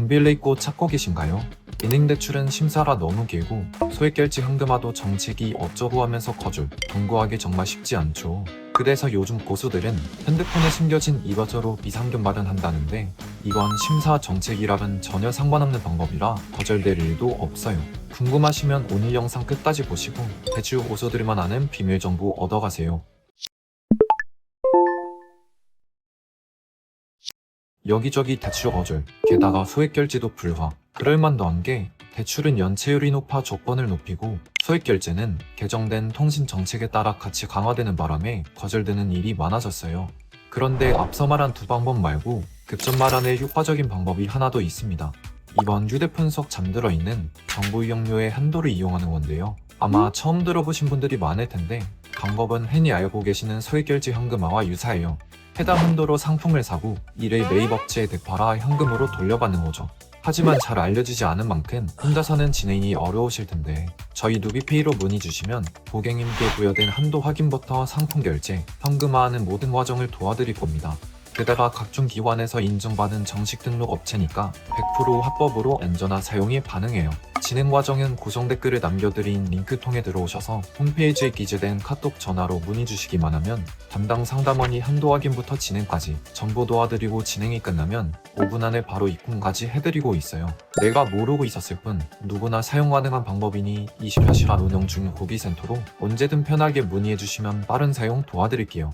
덤빌레 있고 찾고 계신가요? 은행대출은 심사가 너무 길고 소액결제 현금화도 정책이 어쩌고 하면서 거절, 경고하기 정말 쉽지 않죠. 그래서 요즘 고수들은 핸드폰에 숨겨진 이거저로 비상금 마련한다는데 이건 심사 정책이랑은 전혀 상관없는 방법이라 거절될 일도 없어요. 궁금하시면 오늘 영상 끝까지 보시고 대출 고수들만 아는 비밀 정보 얻어가세요. 여기저기 대출 거절, 게다가 소액 결제도 불화. 그럴만도 한 게 대출은 연체율이 높아 조건을 높이고 소액 결제는 개정된 통신 정책에 따라 같이 강화되는 바람에 거절되는 일이 많아졌어요. 그런데 앞서 말한 두 방법 말고 급전 마련의 효과적인 방법이 하나 더 있습니다. 이번 휴대폰 속 잠들어 있는 정보 이용료의 한도를 이용하는 건데요. 아마 처음 들어보신 분들이 많을 텐데 방법은 흔히 알고 계시는 소액결제 현금화와 유사해요. 해당 한도로 상품을 사고 이를 매입 업체에 되팔아 현금으로 돌려받는 거죠. 하지만 잘 알려지지 않은 만큼 혼자서는 진행이 어려우실 텐데 저희 누비페이로 문의 주시면 고객님께 부여된 한도 확인부터 상품 결제, 현금화하는 모든 과정을 도와드릴 겁니다. 게다가 각종 기관에서 인증받은 정식 등록 업체니까 100% 합법으로 안전한 사용이 가능해요. 진행 과정은 고정 댓글을 남겨드린 링크 통해 들어오셔서 홈페이지에 기재된 카톡 전화로 문의 주시기만 하면 담당 상담원이 한도 확인부터 진행까지 전부 도와드리고 진행이 끝나면 5분 안에 바로 입금까지 해드리고 있어요. 내가 모르고 있었을 뿐 누구나 사용 가능한 방법이니 24시간 운영 중인 고객센터로 언제든 편하게 문의해 주시면 빠른 사용 도와드릴게요.